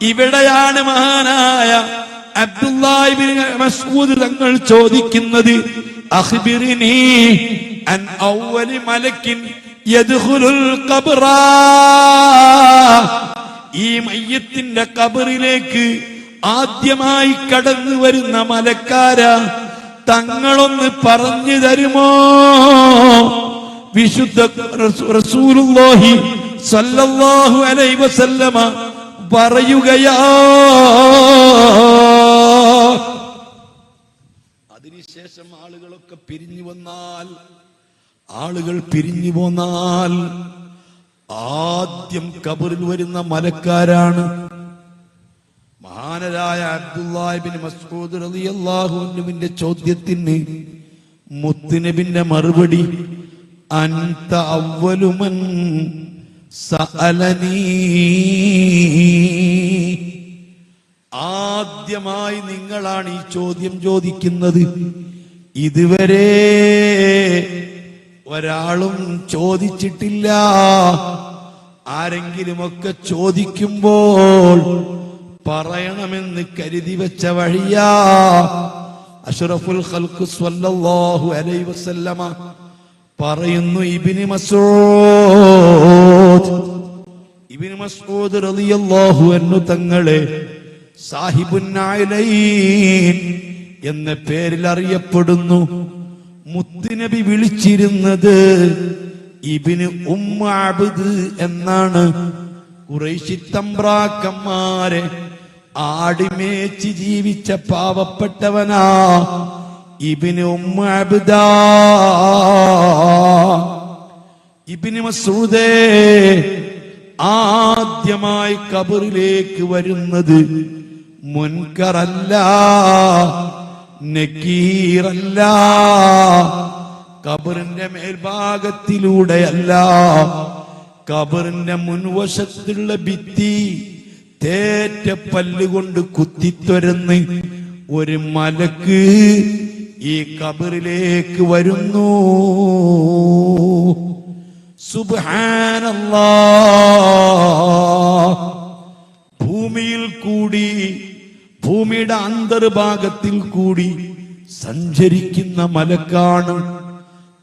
ഇവിടെയാണ് മഹാനായ അബ്ദുല്ലാഹിബിൻ മസ്ഊദ് തങ്ങൾ ചോദിക്കുന്നത് മലക്കിൻ ഈ മയ്യത്തിന്റെ കബറിലേക്ക് ആദ്യമായി കടന്നു വരുന്ന മലക്കാര തങ്ങളൊന്ന് പറഞ്ഞു തരുമോ? വിശുദ്ധ റസൂലുള്ളാഹി സല്ലല്ലാഹു അലൈഹി വസല്ലമ പറയുകയാ. അതിനുശേഷം ആളുകളൊക്കെ പിരിഞ്ഞു വന്നാൽ ആളുകൾ പിരിഞ്ഞു പോന്നാൽ ആദ്യം കബറിൽ വരുന്ന മലക്കാരാണ്. മഹാനരായ അബ്ദുല്ലാഹിബിൻ മസ്ഊദ് അൻഹുവിന്റെ ചോദ്യത്തിന് മുത്തുനബിന്റെ മറുപടി അൻത സഅലനീ. ആദ്യമായി നിങ്ങളാണ് ഈ ചോദ്യം ചോദിക്കുന്നത്. ഇതുവരെ ഒരാളും ചോദിച്ചിട്ടില്ല. ആരെങ്കിലുമൊക്കെ ചോദിക്കുമ്പോൾ പറയണമെന്ന് കരുതി വെച്ച വഴിയാ. അഷറഫുൽ ഖൽഖു സ്വല്ലല്ലാഹു അലൈഹി വസല്ലമ പറയുന്നു ഇബിനി മസൂദ്. ഇബിനി മസൂദ് റളിയല്ലാഹു അൻഹു തങ്ങളെ സാഹിബുന്നൈലൈൻ എന്ന പേരിൽ അറിയപ്പെടുന്നു. മുത്തുനബി വിളിച്ചിരുന്നത് ഇബിന് ഉമ്മാബിദ് എന്നാണ്. കുറേശി തമ്പ്രാക്കന്മാരെ ആടിമേച്ച് ജീവിച്ച പാവപ്പെട്ടവനാ. ഇബിന് ഉമ്മ അബ്ദ. ഇബിന് മസൂദേ ആദ്യമായി കബറിലേക്ക് വരുന്നത് മുൻകറല്ല നക്കീറല്ല കബറിന്റെ മേൽഭാഗത്തിലൂടെയല്ല. കബറിന്റെ മുൻവശത്തുള്ള ഭിത്തി തേറ്റ പല്ലുകൊണ്ട് കുത്തിത്തൊരന്ന് ഒരു മലക്ക് ഈ കബറിലേക്ക് വരുന്നു. സുബാനല്ല ഭൂമിയിൽ കൂടി ഭൂമിയുടെ അന്തർഭാഗത്തിൽ കൂടി സഞ്ചരിക്കുന്ന മലക്കാണ്.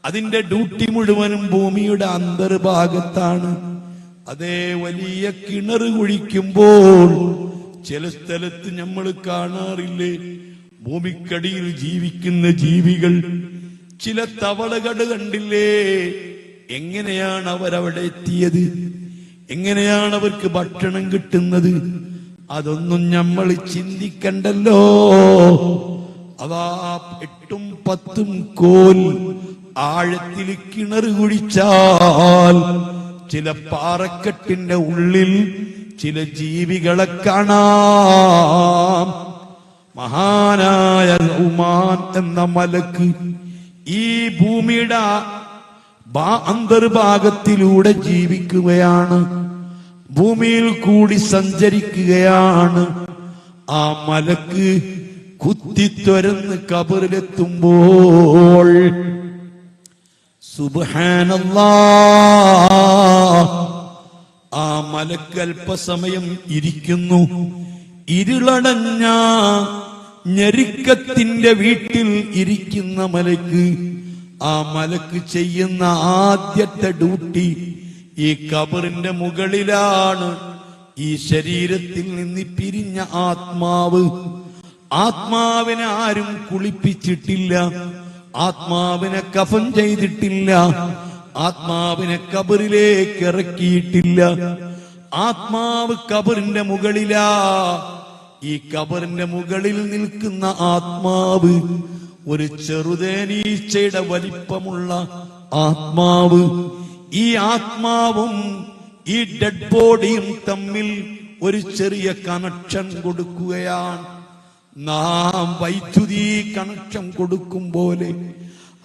അതിന്റെ ഡ്യൂട്ടി മുഴുവനും ഭൂമിയുടെ അന്തർഭാഗത്താണ്. അതേ വലിയ കിണർ കുഴിക്കുമ്പോൾ ചില സ്ഥലത്ത് നമ്മൾ കാണാറില്ലേ? ഭൂമിക്കടിയിൽ ജീവിക്കുന്ന ജീവികൾ ചില തവളകൾ കണ്ടില്ലേ? എങ്ങനെയാണ് അവരവിടെ എത്തിയത്? എങ്ങനെയാണ് അവർക്ക് ഭക്ഷണം കിട്ടുന്നത്? അതൊന്നും നമ്മൾ ചിന്തിക്കണ്ടല്ലോ. അതാ എട്ടും പത്തും കോൽ ആഴത്തിൽ കിണർ കുഴിച്ചാൽ ചില പാറക്കെട്ടിന്റെ ഉള്ളിൽ ചില ജീവികളെ കാണാം. മഹാനായ ഉമാൻ എന്ന മലക്ക് ഈ ഭൂമിയുടെ അന്തർഭാഗത്തിലൂടെ ജീവിക്കുകയാണ്. ഭൂമിയിൽ കൂടി സഞ്ചരിക്കുകയാണ്. ആ മലക്ക് കുത്തിത്തൊരന്ന് കബറിലെത്തുമ്പോൾ സുബ്ഹാനല്ലാ ആ മലക്ക് അല്പസമയം ഇരിക്കുന്നു. ഇരുളടഞ്ഞ ഞെരുക്കത്തിന്റെ വീട്ടിൽ ഇരിക്കുന്ന മലക്ക് ആ മലക്ക് ചെയ്യുന്ന ആദ്യത്തെ ഡ്യൂട്ടി ഈ കബറിന്റെ മുകളിലാണ്. ഈ ശരീരത്തിൽ നിന്ന് പിരിഞ്ഞ ആത്മാവ്. ആത്മാവിനെ ആരും കുളിപ്പിച്ചിട്ടില്ല. ആത്മാവിനെ കഫൻ ചെയ്തിട്ടില്ല. ആത്മാവിനെ കബറിലേക്ക് ഇറക്കിയിട്ടില്ല. ആത്മാവ് കബറിന്റെ മുകളിലാ ഈ കബറിന്റെ മുകളിൽ നിൽക്കുന്ന ആത്മാവ് ഒരു ചെറുതേനീച്ചയുടെ വലിപ്പമുള്ള ആത്മാവ്. ഈ ആത്മാവും ഈ ഡെഡ് ബോഡിയും തമ്മിൽ ഒരു ചെറിയ കണക്ഷൻ കൊടുക്കുകയാണ്. നാം വൈദ്യുതി കണക്ഷൻ കൊടുക്കും പോലെ.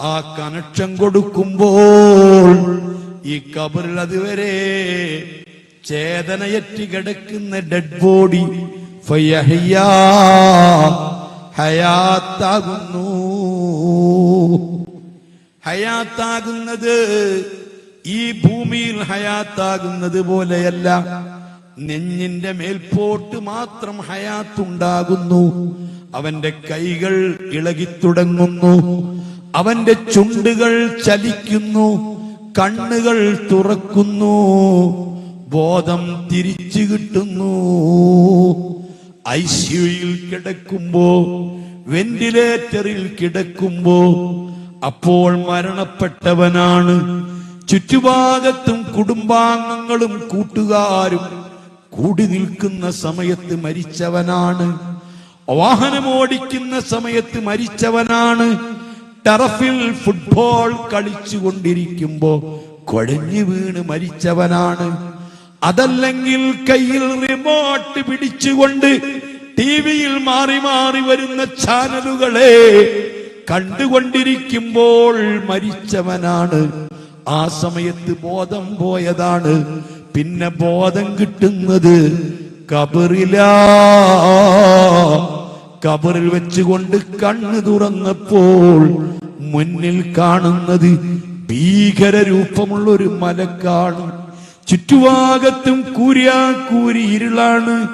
ആ കണക്ഷൻ കൊടുക്കുമ്പോൾ ഈ കബറിൽ അതുവരെ ചേതനയറ്റി കിടക്കുന്ന ഡെഡ് ബോഡി ഹയാത്താകുന്നു. ഹയാത്താകുന്നത് ഈ ഭൂമിയിൽ ഹയാത്താകുന്നത് പോലെയല്ല. നെഞ്ഞിന്റെ മേൽപോട്ട് മാത്രം ഹയാത്തുണ്ടാകുന്നു. അവന്റെ കൈകൾ ഇളകിത്തുടങ്ങുന്നു. അവന്റെ ചുണ്ടുകൾ ചലിക്കുന്നു. കണ്ണുകൾ തുറക്കുന്നു. ബോധം തിരിച്ചു കിട്ടുന്നു. ഐസിയുയിൽ കിടക്കുമ്പോ വെന്റിലേറ്ററിൽ കിടക്കുമ്പോ അപ്പോൾ മരണപ്പെട്ടവനാണ്. ചുറ്റുഭാഗത്തും കുടുംബാംഗങ്ങളും കൂട്ടുകാരും കൂടി നിൽക്കുന്ന സമയത്ത് മരിച്ചവനാണ്. വാഹനമോടിക്കുന്ന സമയത്ത് മരിച്ചവനാണ്. ടറഫിൽ ഫുട്ബോൾ കളിച്ചുകൊണ്ടിരിക്കുമ്പോ കൊഴഞ്ഞു വീണ് മരിച്ചവനാണ്. അതല്ലെങ്കിൽ കയ്യിൽ റിമോട്ട് പിടിച്ചുകൊണ്ട് ടി വിയിൽ മാറി മാറി വരുന്ന ചാനലുകളെ കണ്ടുകൊണ്ടിരിക്കുമ്പോൾ മരിച്ചവനാണ്. ആ സമയത്ത് ബോധം പോയതാണ്. പിന്നെ ബോധം കിട്ടുന്നത് കബറില. കബറിൽ വെച്ചുകൊണ്ട് കണ്ണ് തുറന്നപ്പോൾ മുന്നിൽ കാണുന്നത് ഭീകര രൂപമുള്ള ഒരു മലക്കാണ്. ചുറ്റുഭാഗത്തും കൂരി ഇരുളാണ്.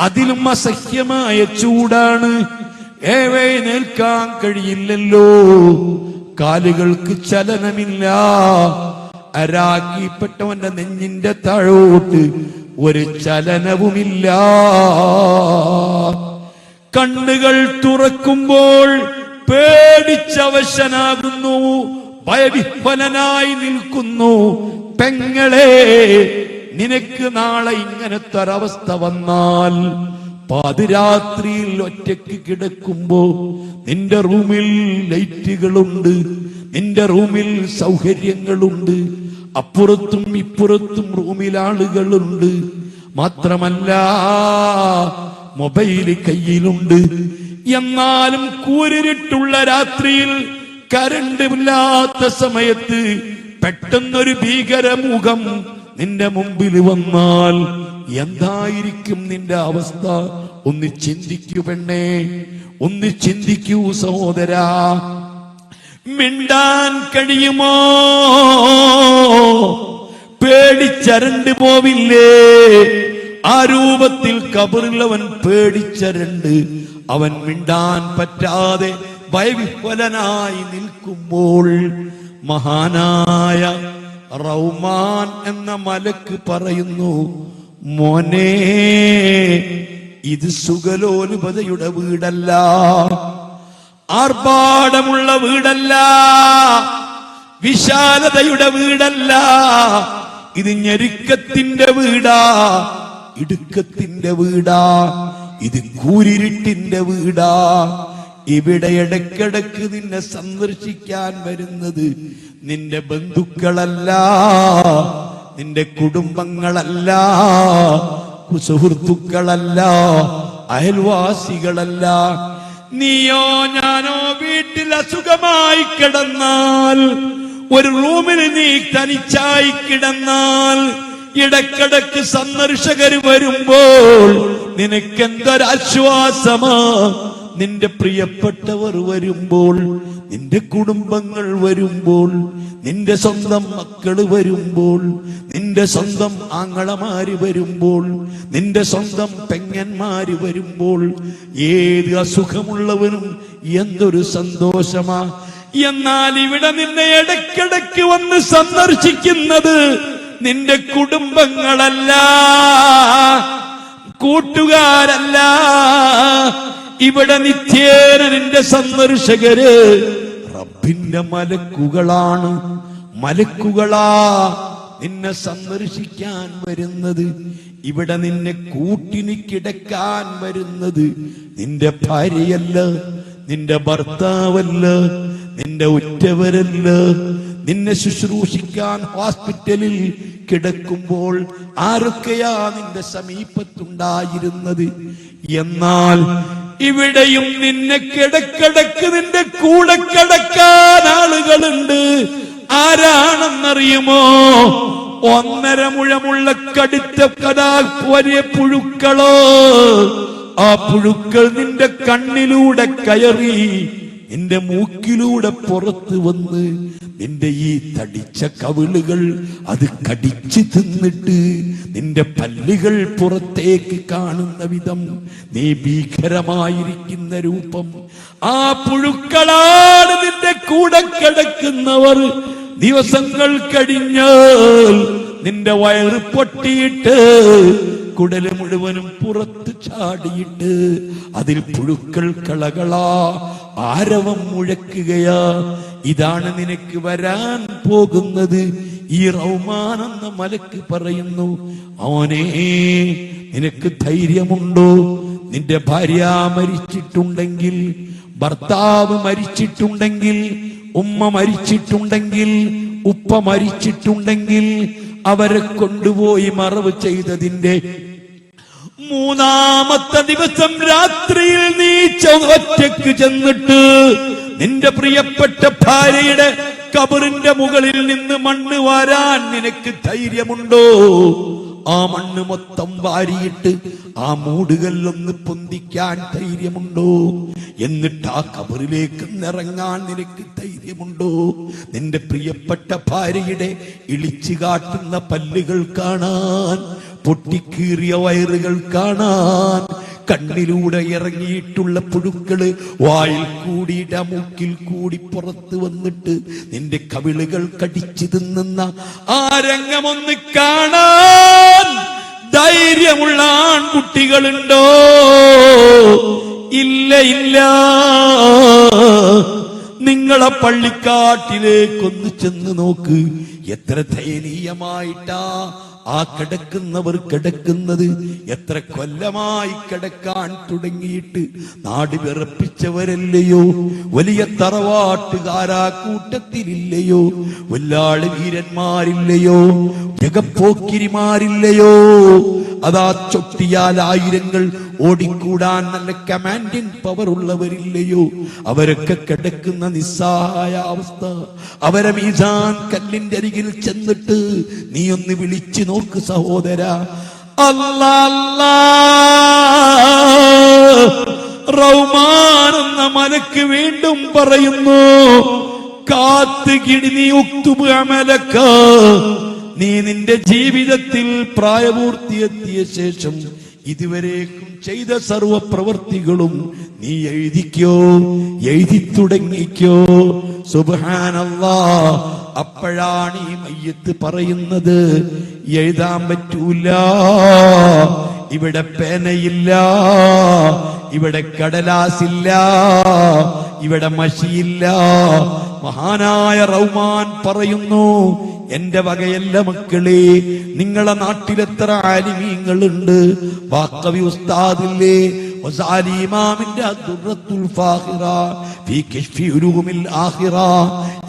അതിലും അസഹ്യമായ ചൂടാണ്. ഏവേ നിൽക്കാൻ കഴിയില്ലല്ലോ. കാലുകൾക്ക് ചലനമില്ല. അരാക്കിപ്പെട്ടവന്റെ നെഞ്ഞിന്റെ താഴോട്ട് ഒരു ചലനവുമില്ല. കണ്ണുകൾ തുറക്കുമ്പോൾ പേടിച്ചവശനാകുന്നു. ഭയവിഹ്വലനായി നിൽക്കുന്നു. പെങ്ങളെ നിനക്ക് നാളെ ഇങ്ങനത്തെ ഒരവസ്ഥ വന്നാൽ പാതിരാത്രിയിൽ ഒറ്റയ്ക്ക് കിടക്കുമ്പോ നിന്റെ റൂമിൽ ലൈറ്റുകളുണ്ട് നിന്റെ റൂമിൽ സൗകര്യങ്ങളുണ്ട്. അപ്പുറത്തും ഇപ്പുറത്തും റൂമിൽ ആളുകളുണ്ട്. മാത്രമല്ല മൊബൈൽ കയ്യിലുണ്ട്. എന്നാലും കൂരിരുട്ടുള്ള രാത്രിയിൽ കരണ്ട് ഇല്ലാത്ത സമയത്ത് പെട്ടെന്നൊരു ഭീകരമുഖം നിന്റെ മുമ്പിൽ വന്നാൽ എന്തായിരിക്കും നിന്റെ അവസ്ഥ? ഒന്ന് ചിന്തിക്കൂ പെണ്ണേ ഒന്ന് ചിന്തിക്കൂ സഹോദരാ. മിണ്ടാൻ കഴിയുമോ? പേടിച്ചരണ്ട് പോവില്ലേ? ആ രൂപത്തിൽ കബറിലവൻ പേടിച്ചരണ്ട്. അവൻ മിണ്ടാൻ പറ്റാതെ ഭയവിഹ്വലനായി നിൽക്കുമ്പോൾ മഹാനായ റൗമാൻ എന്ന മലക്ക് പറയുന്നു മോനെ ഇത് സുഗലോലുപതയുടെ വീടല്ല. ആർഭാടമുള്ള വീടല്ല. വിശാലതയുടെ വീടല്ല. ഇത് ഞെരുക്കത്തിന്റെ വീടാ ഇടുക്കത്തിന്റെ വീടാ. ഇത് കൂരിരുട്ടിന്റെ വീടാ. ഇവിടെ ഇടയ്ക്കിടയ്ക്ക് നിന്നെ സന്ദർശിക്കാൻ വരുന്നത് നിന്റെ ബന്ധുക്കളല്ല നിന്റെ കുടുംബങ്ങളല്ല സുഹൃത്തുക്കളല്ല അയൽവാസികളല്ല. നീയോ ഞാനോ വീട്ടിൽ അസുഖമായി കിടന്നാൽ ഒരു റൂമിൽ നീ തനിച്ചായി കിടന്നാൽ ഇടക്കിടക്ക് സന്ദർശകർ വരുമ്പോൾ നിനക്കെന്തൊരാശ്വാസമാ? നിന്റെ പ്രിയപ്പെട്ടവർ വരുമ്പോൾ നിന്റെ കുടുംബങ്ങൾ വരുമ്പോൾ നിന്റെ സ്വന്തം മക്കൾ വരുമ്പോൾ നിന്റെ സ്വന്തം ആങ്ങളമാര് വരുമ്പോൾ നിന്റെ സ്വന്തം പെങ്ങന്മാര് വരുമ്പോൾ ഏത് അസുഖമുള്ളവനും എന്തൊരു സന്തോഷമാ. എന്നാൽ ഇവിടെ നിന്നെ ഇടയ്ക്കിടയ്ക്ക് വന്ന് സന്ദർശിക്കുന്നത് നിന്റെ കുടുംബങ്ങളല്ല. ഇവിടെ നിത്യേന നിന്റെ സന്ദർശകര് റബ്ബിന്റെ മലക്കുകളാണ്. മലക്കുകളാ നിന്നെ സന്ദർശിക്കാൻ വരുന്നത്. ഇവിടെ നിന്നെ കൂട്ടിന് കിടക്കാൻ വരുന്നത്. നിന്റെ ഭാര്യയല്ല നിന്റെ ഭർത്താവല്ല നിന്റെ ഉറ്റവരല്ല. നിന്നെ ശുശ്രൂഷിക്കാൻ ഹോസ്പിറ്റലിൽ കിടക്കുമ്പോൾ ആരൊക്കെയാ നിന്റെ സമീപത്തുണ്ടായിരുന്നത്? എന്നാൽ ഇവിടെയും നിന്നെ കിടക്കിടക്ക് നിന്റെ കൂടെ കിടക്കാൻ ആളുകളുണ്ട്. ആരാണെന്നറിയുമോ? ഒന്നര മുഴമുള്ള കടുത്ത കഥാ വലിയ പുഴുക്കളോ? ആ പുഴുക്കൾ നിന്റെ കണ്ണിലൂടെ കയറി നിന്റെ മൂക്കിലൂടെ പുറത്തു വന്ന് നിന്റെ ഈ തടിച്ച കവിളുകൾ അത് കടിച്ചു തിന്നിട്ട് നിന്റെ പല്ലുകൾ പുറത്തേക്ക് കാണുന്ന വിധം നീ ഭീകരമായിരിക്കുന്ന രൂപം. ആ പുഴുക്കളാണ് നിന്റെ കൂടെ കിടക്കുന്നവർ. ദിവസങ്ങൾ കഴിഞ്ഞാൽ നിന്റെ വയറ് പൊട്ടിയിട്ട് കുടൽ മുഴുവനും പുറത്ത് ചാടിയിട്ട് അതിൽ പുഴുക്കൾ കളകളാ ആരവം മുഴക്കുകയാ? ഇതാണ് നിനക്ക് വരാൻ പോകുന്നത്. ഈ റൗമാൻ എന്ന മലക്ക് പറയുന്നു അവനെ നിനക്ക് ധൈര്യമുണ്ടോ? നിന്റെ ഭാര്യ മരിച്ചിട്ടുണ്ടെങ്കിൽ ഭർത്താവ് മരിച്ചിട്ടുണ്ടെങ്കിൽ ഉമ്മ മരിച്ചിട്ടുണ്ടെങ്കിൽ ഉപ്പ മരിച്ചിട്ടുണ്ടെങ്കിൽ അവരെ കൊണ്ടുപോയി മറവ് ചെയ്തതിന്റെ മൂന്നാമത്തെ ദിവസം രാത്രിയിൽ നീ ഒറ്റയ്ക്ക് ചെന്നിട്ട് നിന്റെ പ്രിയപ്പെട്ട ഭാര്യയുടെ കബറിന്റെ മുകളിൽ നിന്ന് മണ്ണ് വാരാൻ നിനക്ക് ധൈര്യമുണ്ടോ? ആ മണ്ണ് മൊത്തം വാരിയിട്ട് ആ മൂടുകല്ലൊന്ന് പൊന്തിക്കാൻ ധൈര്യമുണ്ടോ? എന്നിട്ട് ആ കബറിലേക്ക് ഇറങ്ങാൻ നിനക്ക് ധൈര്യമുണ്ടോ? നിന്റെ പ്രിയപ്പെട്ട ഭാര്യയുടെ ഇളിച്ചു കാട്ടുന്ന പല്ലുകൾ കാണാൻ പൊട്ടിക്കീറിയ വയറുകൾ കാണാൻ കണ്ണിലൂടെ ഇറങ്ങിയിട്ടുള്ള പുഴുക്കൾ വായിൽ കൂടി മൂക്കിൽ കൂടി പുറത്ത് വന്നിട്ട് നിന്റെ കവിളുകൾ കടിച്ചു തിന്നുന്ന ആ രംഗമൊന്ന് കാണാൻ. ധൈര്യമുള്ള ആൺകുട്ടികളുണ്ടോ? ഇല്ല ഇല്ല. നിങ്ങളെ പള്ളിക്കാട്ടിലേക്കൊന്ന് ചെന്ന് നോക്ക്. എത്ര ദയനീയമായിട്ടാ ആ കിടക്കുന്നവർ കിടക്കുന്നത് എത്ര കൊല്ലമായി കിടക്കാൻ തുടങ്ങിയിട്ട് നാട് വിറപ്പിച്ചവരല്ലയോ? വലിയ തറവാട്ടുകാരാ കൂട്ടത്തിലില്ലയോ? വല്ലാൾ വീരന്മാരില്ലയോ? ജഗപ്പോക്കിരിമാരില്ലയോ? അതാ ചൊട്ടിയാൽ ആയിരങ്ങൾ ഓടിക്കൂടാൻ നല്ല കമാൻഡിങ് പവർ ഉള്ളവരില്ലയോ? അവരൊക്കെ കിടക്കുന്ന നിസ്സഹായ അവസ്ഥ. അവരെ മീസാൻ കല്ലിന്റെ അരികിൽ ചെന്നിട്ട് നീ ഒന്ന് വിളിച്ചു നോക്ക് സഹോദര. റൗമാനെന്ന എന്ന മലക്ക് വീണ്ടും പറയുന്നു കാത്ത് കിടിനി ഉക്തുബ് അമലക്ക. നീ നിന്റെ ജീവിതത്തിൽ പ്രായപൂർത്തിയെത്തിയ ശേഷം ഇതുവരേക്കും ചെയ്ത സർവ പ്രവർത്തികളും നീ എഴുതിക്കോ എഴുതി തുടങ്ങിക്കോ. സുബാനല്ലാ അപ്പോഴാണ് ഈ മയ്യത്ത് പറയുന്നത്. എഴുതാൻ പറ്റൂല. ഇവിടെ പേനയില്ല. ഇവിടെ കടലാസില്ല. ഇവിടെ മഷിയില്ല. മഹാനായ റൗമാൻ പറയുന്നു എന്റെ വകയല്ല മക്കളെ നിങ്ങളെ നാട്ടിലെത്ര ആലിമീങ്ങളുണ്ട്. വാക്കവി ഉസ്താദില്ലേ ഇമാമിന്റെ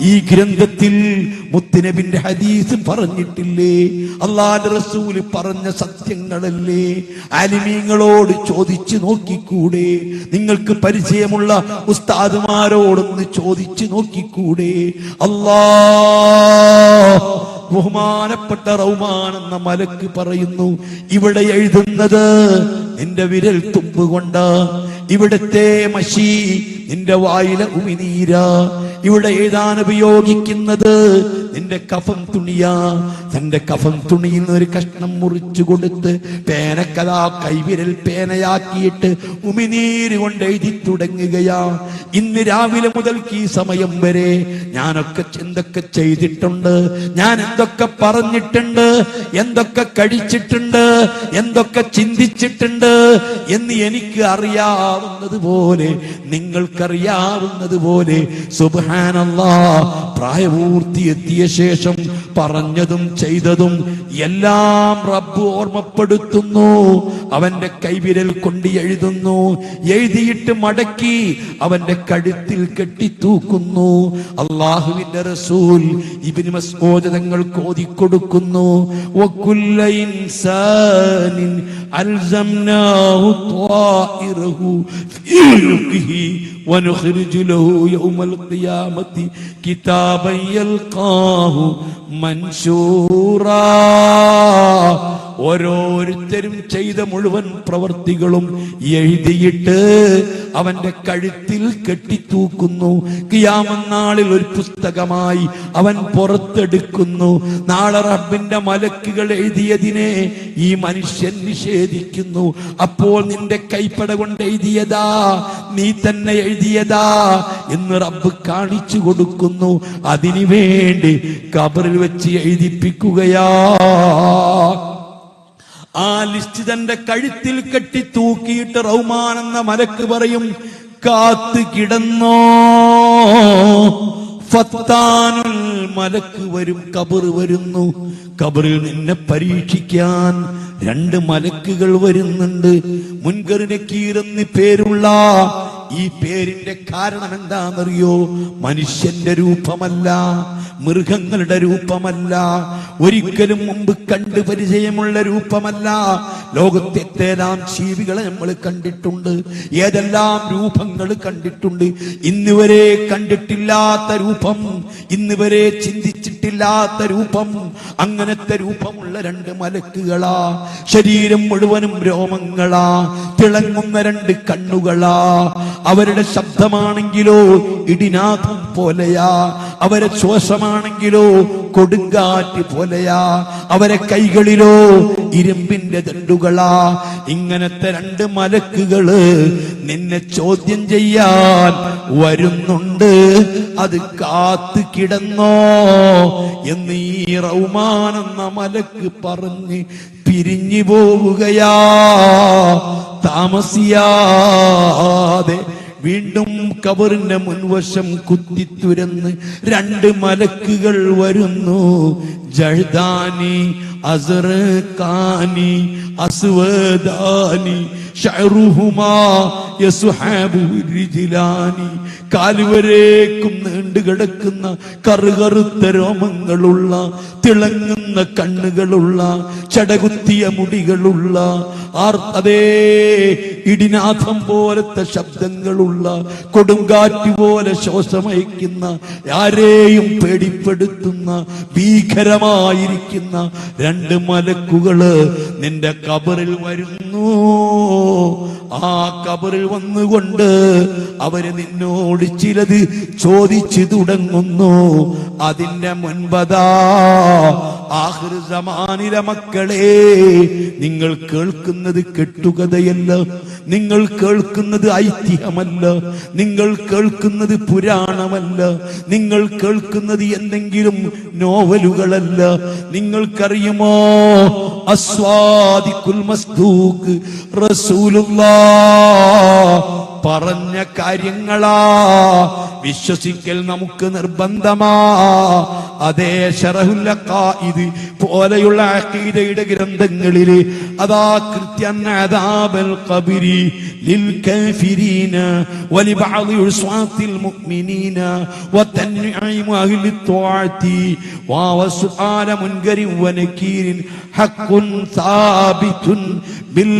ഈ ഗ്രന്ഥത്തിൽ മുത്തനബിന്റെ ഹദീസ് പറഞ്ഞിട്ടില്ലേ? അള്ളാന്റെ റസൂൽ പറഞ്ഞ സത്യങ്ങളല്ലേ? അലിമീങ്ങളോട് ചോദിച്ചു നോക്കിക്കൂടെ? നിങ്ങൾക്ക് പരിചയമുള്ള ഉസ്താദുമാരോടൊന്ന് ചോദിച്ചു നോക്കിക്കൂടെ? അല്ലാ ബഹുമാനപ്പെട്ട റൗമാണെന്ന മലക്ക് പറയുന്നു ഇവിടെ എഴുതുന്നത് നിന്റെ വിരൽ തുമ്പ് ഇവിടത്തെ മഷി നിന്റെ വായിലെ ഉമിനീര. ഇവിടെ എഴുതാൻ ഉപയോഗിക്കുന്നത്? നിന്റെ കഫം തുണിയാ. തന്റെ കഫം തുണിയിൽ നിന്ന് ഒരു കഷ്ണം മുറിച്ചു കൊടുത്ത് പേനക്കഥാ കൈവിരൽ പേനയാക്കിയിട്ട് ഉമിനീര് കൊണ്ട് എഴുതി തുടങ്ങുകയാ. ഇന്ന് രാവിലെ മുതൽക്ക് ഈ സമയം വരെ ഞാനൊക്കെ എന്തൊക്കെ ചെയ്തിട്ടുണ്ട്? ഞാൻ എന്തൊക്കെ പറഞ്ഞിട്ടുണ്ട്? എന്തൊക്കെ കഴിച്ചിട്ടുണ്ട്? എന്തൊക്കെ ചിന്തിച്ചിട്ടുണ്ട്? എന്ന് എനിക്ക് അറിയാവുന്നത് പോലെ നിങ്ങൾക്കറിയാവുന്നത് പോലെ സുബാനല്ലാ പ്രായപൂർത്തി എത്തിയ ശേഷം പറഞ്ഞതും ചെയ്തതും എല്ലാം റബ്ബ് ഓർമ്മപ്പെടുത്തുന്നു. അവന്റെ കൈവിരൽ കൊണ്ട് എഴുതുന്നു. എഴുതിയിട്ട് മടക്കി അവന്റെ കഴുത്തിൽ കെട്ടിത്തൂക്കുന്നു. അള്ളാഹുവിന്റെ റസൂൽ ഇബിന് മസ്ഊദ് തങ്ങൾക്ക് കോതിക്കൊടുക്കുന്നു വകുല്ല ഇൻസാനിൻ അൽസംനാഹു ത്വാഇറഹു. ونخرج له يوم القيامة كتابا يلقاه منشورا ഓരോരുത്തരും ചെയ്ത മുഴുവൻ പ്രവർത്തികളും എഴുതിയിട്ട് അവന്റെ കഴുത്തിൽ കെട്ടിത്തൂക്കുന്നു. കിയാമന്നാളിൽ ഒരു പുസ്തകമായി അവൻ പുറത്തെടുക്കുന്നു. നാളെ റബ്ബിന്റെ മലക്കുകൾ എഴുതിയതിനെ ഈ മനുഷ്യൻ നിഷേധിക്കുന്നു. അപ്പോൾ നിന്റെ കൈപ്പട കൊണ്ട് എഴുതിയതാ നീ തന്നെ എഴുതിയതാ എന്ന് റബ്ബ് കാണിച്ചു കൊടുക്കുന്നു. അതിനു വേണ്ടി കബറിൽ വെച്ച് എഴുതിപ്പിക്കുകയാ. ആ ലിസ്റ്റ് തന്റെ കഴുത്തിൽ കെട്ടി തൂക്കിയിട്ട് റൗമാൻ എന്ന മലക്ക് പറയും കാത്തു കിടന്നോ. ഫത്താനുൽ മലക്ക് വരും കബർ വരുന്നു. കബറിൽ നിന്നെ പരീക്ഷിക്കാൻ രണ്ട് മലക്കുകൾ വരുന്നുണ്ട്. മുൻകറിനെ കീറെന്ന് പേരുള്ള ഈ പേരിന്റെ കാരണം എന്താണെന്നറിയോ മനുഷ്യന്റെ രൂപമല്ല മൃഗങ്ങളുടെ രൂപമല്ല ഒരിക്കലും മുമ്പ് കണ്ട് പരിചയമുള്ള രൂപമല്ല. ലോകത്തെ ഏതെല്ലാം ജീവികളെ നമ്മൾ കണ്ടിട്ടുണ്ട് ഏതെല്ലാം രൂപങ്ങൾ കണ്ടിട്ടുണ്ട്. ഇന്നുവരെ കണ്ടിട്ടില്ലാത്ത രൂപം ഇന്ന് വരെ ചിന്തിച്ചിട്ടില്ലാത്ത രൂപം അങ്ങനത്തെ രൂപമുള്ള രണ്ട് മലക്കുകളാ. ശരീരം മുഴുവനും രോമങ്ങളാ. തിളങ്ങുന്ന രണ്ട് കണ്ണുകളാ. അവരുടെ ശബ്ദമാണെങ്കിലോ ഇടിനാഥം പോലെയാ. അവരെ ശ്വാസമാണെങ്കിലോ കൊടുങ്കാറ്റ് പോലെയാ. അവരെ കൈകളിലോ ഇരുമ്പിന്റെ ദണ്ടുകളാ ഇങ്ങനത്തെ രണ്ട് മലക്കുകൾ നിന്നെ ചോദ്യം ചെയ്യാൻ വരുന്നുണ്ട്. അത് കാത്തു കിടന്നോ. എന്ന് ഈ റൗമാൻ എന്ന മലക്ക് പറഞ്ഞ് പിരിഞ്ഞു പോവുകയാ. താമസിയാതെ വീണ്ടും കബറിന്റെ മുൻവശം കുത്തിത്തുരന്ന് രണ്ട് മലക്കുകൾ വരുന്നു. ജഴ്ദാനി അസറക്കാനി അസ്വദാനി ഷഅറുഹുമാ യസുഹാബു റിജിലാനി കാലുവരേക്കും നീണ്ടു കിടക്കുന്ന കറുകറുത്ത രോമങ്ങളുള്ള തിളങ്ങുന്ന കണ്ണുകളുള്ള ചടകുത്തിയ മുടികളുള്ള ആർ അതേ ഇടിനാഥം പോലത്തെ ശബ്ദങ്ങളുള്ള കൊടുങ്കാറ്റ് പോലെ ശ്വാസമയക്കുന്ന ആരെയും പേടിപ്പെടുത്തുന്ന ഭീകരമായിരിക്കുന്ന രണ്ട് മലക്കുകൾ നിന്റെ കബറിൽ വരുന്നു. ആ കബറിൽ വന്നുകൊണ്ട് അവർ നിന്നോട് ചിലത് ചോദിച്ചു തുടങ്ങുന്നു. അതിന്റെ മുൻപതാ ആഹൃ സമാനില മക്കളെ നിങ്ങൾ കേൾക്കുന്നത് കെട്ടുകഥയല്ല. നിങ്ങൾ കേൾക്കുന്നത് ഐതിഹ്യമല്ല. നിങ്ങൾ കേൾക്കുന്നത് പുരാണമല്ല. നിങ്ങൾ കേൾക്കുന്നത് എന്തെങ്കിലും നോവലുകളല്ല. നിങ്ങൾക്കറിയുമോ അസ്വാദിക്കുൽ മസ്തൂക്ക് റസൂലുള്ളാ പറഞ്ഞ കാര്യങ്ങളാ. വിശ്വസിക്കൽ നമുക്ക് നിർബന്ധമാ. അതേ ഇത് പോലെയുള്ള അക്കീതയുടെ ഗ്രന്ഥങ്ങളിൽ. അതാ കൃത്യൻ അദാബൽ ഖബരി ലിൽ കാഫിരീന വലിബഅദി ഉസ്വാത്തിൽ മുഅ്മിനീന വതൻഈമ അഹ്ലി ത്വാഅത്തി വസുആല മുൻകരി വനകീരിൻ ഹഖുൻ സാബിതുൻ ബിൽ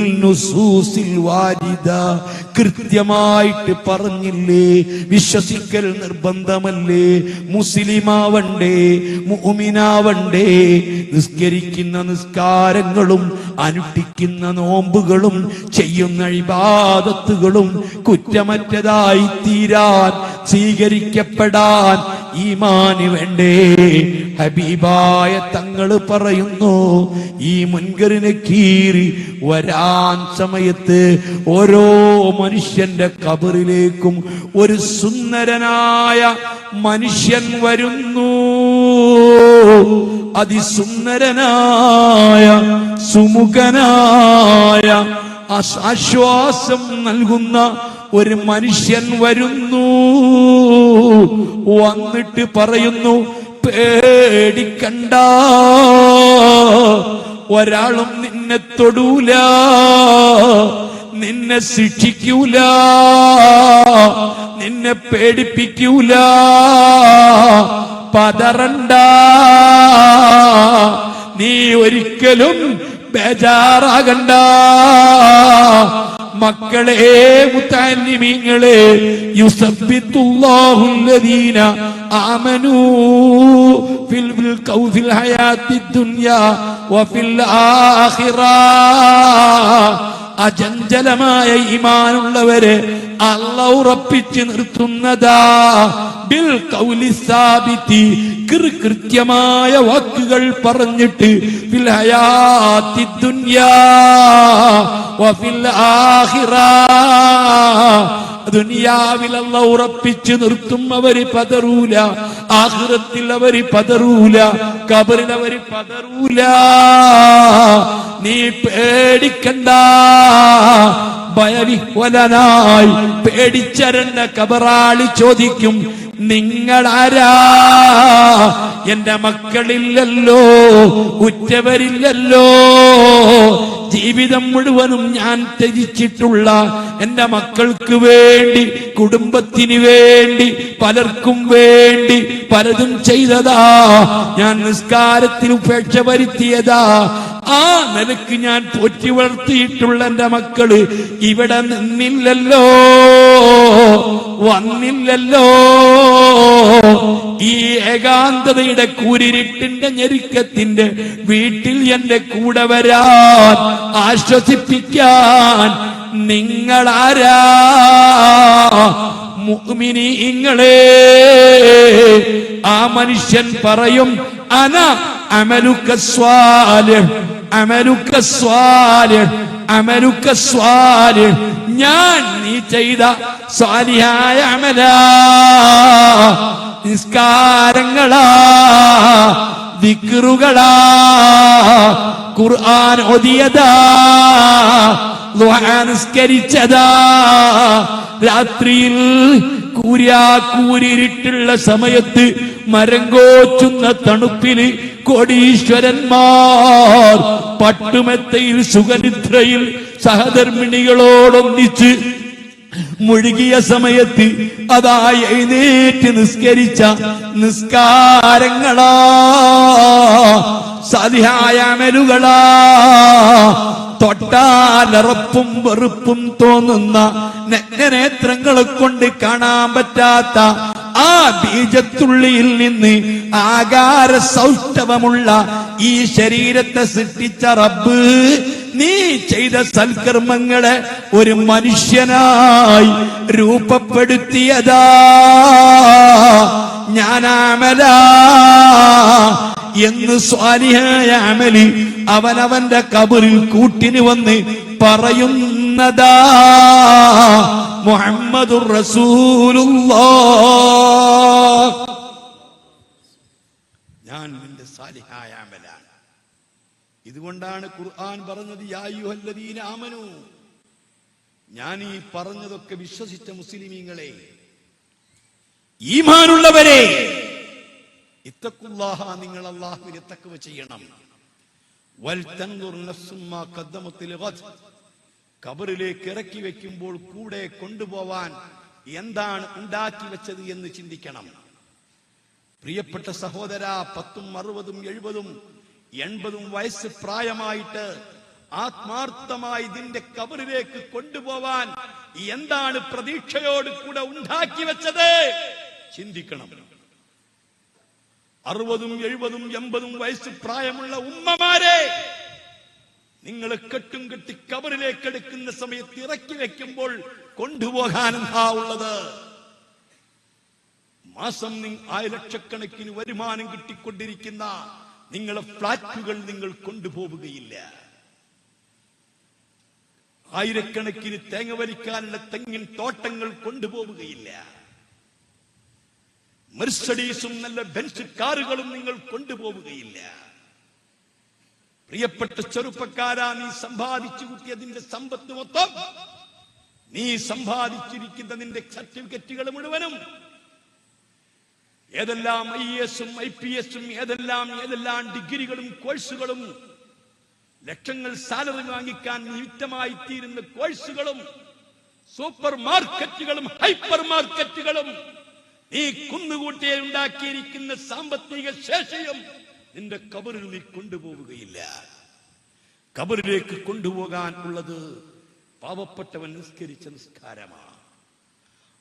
കൃത്യമായിട്ട് പറഞ്ഞില്ലേ? വിശ്വസിക്കൽ നിർബന്ധമല്ലേ? മുസ്ലിമാവണ്ടേ മുഅ്മിനാവണ്ടേ? നിസ്കരിക്കുന്ന നിസ്കാരങ്ങളും അനുഷ്ഠിക്കുന്ന നോമ്പുകളും ചെയ്യുന്ന ഇബാദത്തുകളും കുറ്റമറ്റതായി തീരാൻ സ്വീകരിക്കപ്പെടാൻ ഈമാന് വേണ്ടേ? ഹബീബായ തങ്ങൾ പറയുന്നു ഈ മുൻകറിനെ കീറി വരാൻ സമയത്ത് ഓരോ മനുഷ്യന്റെ കബറിലേക്കും ഒരു സുന്ദരനായ മനുഷ്യൻ വരുന്നു. അതിസുന്ദരനായ സുമുഖനായ ആശ്വാസം നൽകുന്ന ഒരു മനുഷ്യൻ വരുന്നു. വന്നിട്ട് പറയുന്നു പേടിക്കണ്ട. ഒരാളും നിന്നെ തൊടൂല. നിന്നെ ശിക്ഷിക്കൂല. നിന്നെ പേടിപ്പിക്കൂല. പതറണ്ട. നീ ഒരിക്കലും ബേജാറാകണ്ട. മക്കളെ മുത്താന്യമീങ്ങളെ യുസബ്ബിത്തുല്ലാഹുല്ലദീന ആമനൂ. ഫിൽ ഫിൽ കൗഫിൽ ഹയാത്തി ദുനിയ വഫിൽ ആഖിറ. അചഞ്ചലമായ ഇമാനുള്ളവരെ അല്ല ഉറപ്പിച്ചു നിർത്തുന്നതാ. ബിൽ കൗലി കൃ കൃത്യമായ വാക്കുകൾ പറഞ്ഞിട്ട് ദുനിയാ ദുനിയാവിൽ അല്ല ഉറപ്പിച്ചു നിർത്തും അവർ പതറൂല. ആഹുരത്തിൽ അവർ പതറൂല. കബറിൽ പതറൂല. നീ പേടിക്കണ്ട. ഭയവിഹ്വലനായി പേടിച്ചരണ്ട കബറാളി ചോദിക്കും നിങ്ങളാരാ? എന്റെ മക്കളില്ലല്ലോ ഉറ്റവരില്ലല്ലോ. ജീവിതം മുഴുവനും ഞാൻ ത്യജിച്ചിട്ടുള്ള എന്റെ മക്കൾക്ക് വേണ്ടി കുടുംബത്തിന് വേണ്ടി പലർക്കും വേണ്ടി പലതും ചെയ്തതാ. ഞാൻ നിസ്കാരത്തിന് ഉപേക്ഷ വരുത്തിയതാ. ആ നിലയ്ക്ക് ഞാൻ പോറ്റി വളർത്തിയിട്ടുള്ള എന്റെ മക്കൾ ഇവിടെ നിന്നില്ലല്ലോ. വന്നില്ലല്ലോ. ഈ ഏകാന്തതയുടെ കൂരിരുട്ടിന്റെ ഞെരുക്കത്തിന്റെ വീട്ടിൽ എന്റെ കൂടെ വരാൻ ആശ്വസിപ്പിക്കാൻ നിങ്ങളാരാ? മുഅ്മിനീങ്ങളെ ആ മനുഷ്യൻ പറയും അന അമലുക സ്വാലിഹ് അമലുക സ്വാലിഹ് അമലുക സ്വാലിഹ് ഞാൻ നീ ചെയ്ത സ്വാലിയായ അമരാ നിസ്കാരങ്ങളാ. ദിക്റുകളാ. ഖുർആൻ ഒതിയതാ. ദുആ നിസ്കരിച്ചതാ. രാത്രിയിൽ കൂര്യാ കൂരിരുട്ടുള്ള സമയത്ത് മരം കോച്ചുന്ന തണുപ്പിൽ കോടീശ്വരന്മാർ പട്ടുമെത്തയിൽ സുഖനിദ്രയിൽ സഹധർമ്മിണികളോടൊന്നിച്ച് മുഴുകിയ സമയത്ത് അതാ എഴുന്നേറ്റ് നിസ്കരിച്ച നിസ്കാരങ്ങളാ. സാധ്യായ അമലുകളാ. തൊട്ടാലറപ്പും വെറുപ്പും തോന്നുന്ന നഗ്നനേത്രങ്ങളെ കൊണ്ട് കാണാൻ പറ്റാത്ത ആ ബീജത്തുള്ളിയിൽ നിന്ന് ആകാര സൗഷ്ഠവമുള്ള ഈ ശരീരത്തെ സൃഷ്ടിച്ച റബ്ബ് നീ ചെയ്ത സൽക്കർമ്മങ്ങളെ ഒരു മനുഷ്യനായി രൂപപ്പെടുത്തിയതാ. ഞാനാമല എന്ന് സ്വാലിഹായ അമലി അവനവന്റെ കബറിൽ കൂട്ടിന് വന്ന് പറയുന്നതാ. മുഹമ്മദുർ റസൂലുള്ള. ഞാൻ ഇതുകൊണ്ടാണ് ഖുർആൻ പറഞ്ഞത് യാ അയ്യുഹല്ലദീന ആമനു. ഞാൻ ഈ പറഞ്ഞതൊക്കെ വിശ്വസിച്ച മുസ്ലിമീങ്ങളെ ഈമാനുള്ളവരെ ഇത്തക്കുല്ലാഹ നിങ്ങൾ അള്ളാഹുവിനെ തക്കവ ചെയ്യണം. കബറിലേക്ക് ഇറക്കി വെക്കുമ്പോൾ കൂടെ കൊണ്ടുപോവാൻ എന്താണ് ഉണ്ടാക്കി വെച്ചത് എന്ന് ചിന്തിക്കണം. പ്രിയപ്പെട്ട സഹോദര പത്തും അറുപതും എഴുപതും എൺപതും വയസ്സ് പ്രായമായിട്ട് ആത്മാർത്ഥമായി ഇതിന്റെ കബറിലേക്ക് കൊണ്ടുപോവാൻ എന്താണ് പ്രതീക്ഷയോട് കൂടെ ഉണ്ടാക്കി വെച്ചത്? ചിന്തിക്കണം. അറുപതും എഴുപതും എൺപതും വയസ്സ് പ്രായമുള്ള ഉമ്മമാരെ നിങ്ങൾ കെട്ടും കെട്ടി കബറിലേക്ക് എടുക്കുന്ന സമയത്ത് ഇറക്കി വെക്കുമ്പോൾ കൊണ്ടുപോകാൻ എന്താ ഉള്ളത്? മാസം നി- ആയിരക്കണക്കിന് വരുമാനം കിട്ടിക്കൊണ്ടിരിക്കുന്ന നിങ്ങളെ ഫ്ലാറ്റുകൾ നിങ്ങൾ കൊണ്ടുപോവുകയില്ല. ആയിരക്കണക്കിന് തേങ്ങ വലിക്കാനുള്ള തെങ്ങിൻ തോട്ടങ്ങൾ കൊണ്ടുപോവുകയില്ല. മെർസഡീസും നല്ല ബെൻസ് കാറുകളും നിങ്ങൾ കൊണ്ടുപോവുകയില്ല. പ്രിയപ്പെട്ട ചെറുപ്പക്കാരാ നീ സമ്പാദിച്ചു കുട്ടിയതിന്റെ സമ്പത്ത് മൊത്തം നീ സമ്പാദിച്ചിരിക്കുന്ന നിന്റെ സർട്ടിഫിക്കറ്റുകൾ മുഴുവനും ഏതെല്ലാം ഐ എസും ഐ പി എസും ഏതെല്ലാം ഏതെല്ലാം ഡിഗ്രികളും കോഴ്സുകളും ലക്ഷങ്ങൾ സാലറി വാങ്ങിക്കാൻ നിയുക്തമായി തീരുന്ന കോഴ്സുകളും സൂപ്പർ മാർക്കറ്റുകളും ഹൈപ്പർ മാർക്കറ്റുകളും നീ കുന്നുകൂട്ടിയെ ഉണ്ടാക്കിയിരിക്കുന്ന സാമ്പത്തിക ശേഷിയും നിന്റെ കബറിൽ കൊണ്ടുപോവുകയില്ല. കബറിലേക്ക് കൊണ്ടുപോകാൻ ഉള്ളത് പാവപ്പെട്ടവൻ നിസ്കരിച്ച നിസ്കാരമാണ്.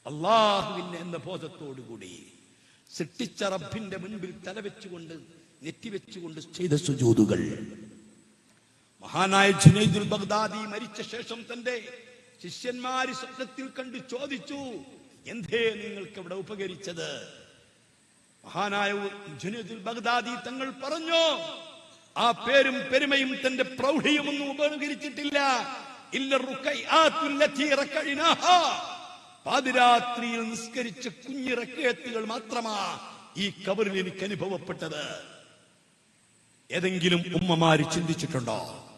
അള്ളാഹുവിന്റെ എന്ന ബോധത്തോടുകൂടി സൃഷ്ടിച്ച റബ്ബിന്റെ മുൻപിൽ തലവെച്ചുകൊണ്ട് നെറ്റിവെച്ചുകൊണ്ട് ചെയ്ത സുജൂതുകൾ. മഹാനായ ജുനൈദുൽ ബഗ്ദാദി മരിച്ച ശേഷം തന്റെ ശിഷ്യന്മാര് സ്വപ്നത്തിൽ കണ്ട് ചോദിച്ചു എന്തേ നിങ്ങൾക്ക് ഇവിടെ ഉപകരിച്ചത്? മഹാനായ ജുനൈദുൽ ബഗ്ദാദി തങ്ങൾ പറഞ്ഞു ആ പേരും പെരുമയും തന്റെ പ്രൗഢിയും ഒന്നും ഉപകരിച്ചിട്ടില്ല. ഇല്ല. പാതിരാത്രിയിൽ നിസ്കരിച്ച കുഞ്ഞിറക്കേത്തുകൾ മാത്രമാ ഈ കബറിൽ എനിക്ക് അനുഭവപ്പെട്ടത്. ഏതെങ്കിലും ഉമ്മമാര് ചിന്തിച്ചിട്ടുണ്ടോ?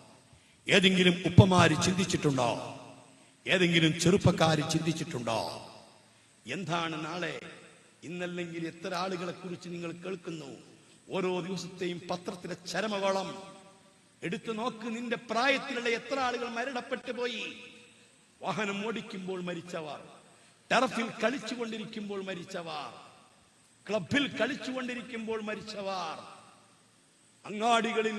ഏതെങ്കിലും ഉപ്പമാര് ചിന്തിച്ചിട്ടുണ്ടോ? ഏതെങ്കിലും ചെറുപ്പക്കാര് ചിന്തിച്ചിട്ടുണ്ടോ? എന്താണ് നാളെ? ഇന്നല്ലെങ്കിൽ എത്ര ആളുകളെ കുറിച്ച് നിങ്ങൾ കേൾക്കുന്നു? ഓരോ ദിവസത്തെയും പത്രത്തിലെ ചരമവളം. എടുത്തു നോക്ക് നിന്റെ പ്രായത്തിലുള്ള എത്ര ആളുകൾ മരണപ്പെട്ടു പോയി വാഹനം ഓടിക്കുമ്പോൾ മരിച്ചവർ. ടർഫിൽ കളിച്ചുകൊണ്ടിരിക്കുമ്പോൾ മരിച്ചവർ ക്ലബിൽ കളിച്ചുകൊണ്ടിരിക്കുമ്പോൾ മരിച്ചവർ അങ്ങാടികളിൽ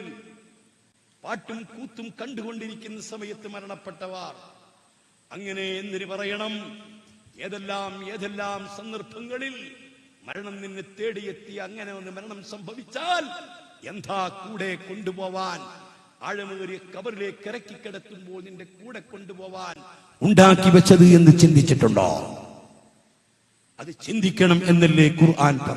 പാട്ടും കൂത്തും കണ്ടുകൊണ്ടിരിക്കുന്ന സമയത്ത് മരണപ്പെട്ടവർ. അങ്ങനെ എന്തിന് പറയണം ഏതെല്ലാം ഏതെല്ലാം സന്ദർഭങ്ങളിൽ മരണം നിന്നെ തേടിയെത്തി അങ്ങനെ ഒന്ന് മരണം സംഭവിച്ചാൽ എന്താ കൂടെ കൊണ്ടുപോവാൻ? ആഴമേറിയ കബറിലേക്ക് ഇറക്കി കിടത്തുമ്പോൾ നിന്റെ കൂടെ കൊണ്ടുപോവാൻ ഉണ്ടാക്കി വെച്ചത് എന്ന് ചിന്തിച്ചിട്ടുണ്ടോ? അത് ചിന്തിക്കണം എന്നല്ലേ ഖുർആൻ പറഞ്ഞു